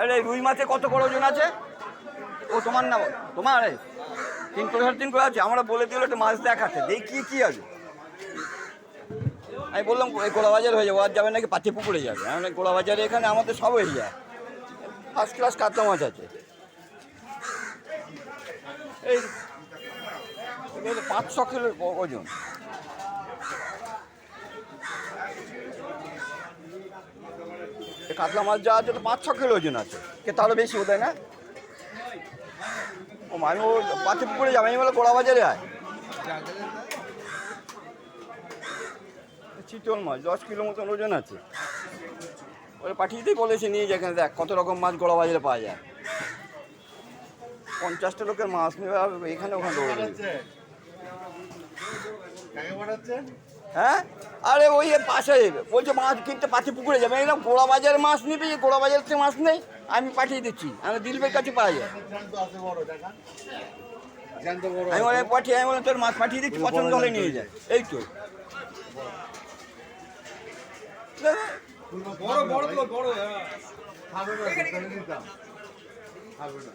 আরে রুই মাছে কত করে ওজন আছে? ও, তোমার না তোমার তিন করে, সাড়ে তিন করে আছে? আমরা বলে দিল একটা মাছ দেখাতে। দেখি কি আছে। আমি বললাম, এই বাজার হয়ে যাব। আর যাবে নাকি পাতি পুকুরে যাবে? আমি বাজারে এখানে আমাদের সব হয়ে যায় ফার্স্ট ক্লাস কাতলা মাছ আছে। এই এগুলো পাঁচ ছ কিলোর ওজন। কাতলা মাছ যা আছে পাঁচ, ছ কিলো ওজন আছে। কে তারও বেশি হয় না? ও আমি ও পাতি পুকুরে যাবে, আমি বলে গোড়া বাজারে আয়। চিতল মাছ, দশ কিলো মতন ওজন আছে। ওরা পাঠিয়ে দিয়ে বলেছে নিয়ে যেখানে দেখ কত রকম মাছ গোড়া বাজারে পাওয়া যায়। পঞ্চাশটা লোকের মাছ নেবে এখানে ওখানে দৌড়াবে হ্যাঁ? আরে ওই এ পাশে বলছে মাছ কিনতে পাশে পুকুরে যাবে। এরকম গোড়া বাজারে মাছ নিবি গোড়া বাজার থেকে মাছ নেই আমি পাঠিয়ে দিচ্ছি। আমি দিলবের কাছে পাওয়া যায়। আমি বলে পাঠিয়ে আমি বলে তোর মাছ পাঠিয়ে দিচ্ছি পছন্দ হলে নিয়ে যায় এই তো। বড় বড় বড় খাবে না খাবে না।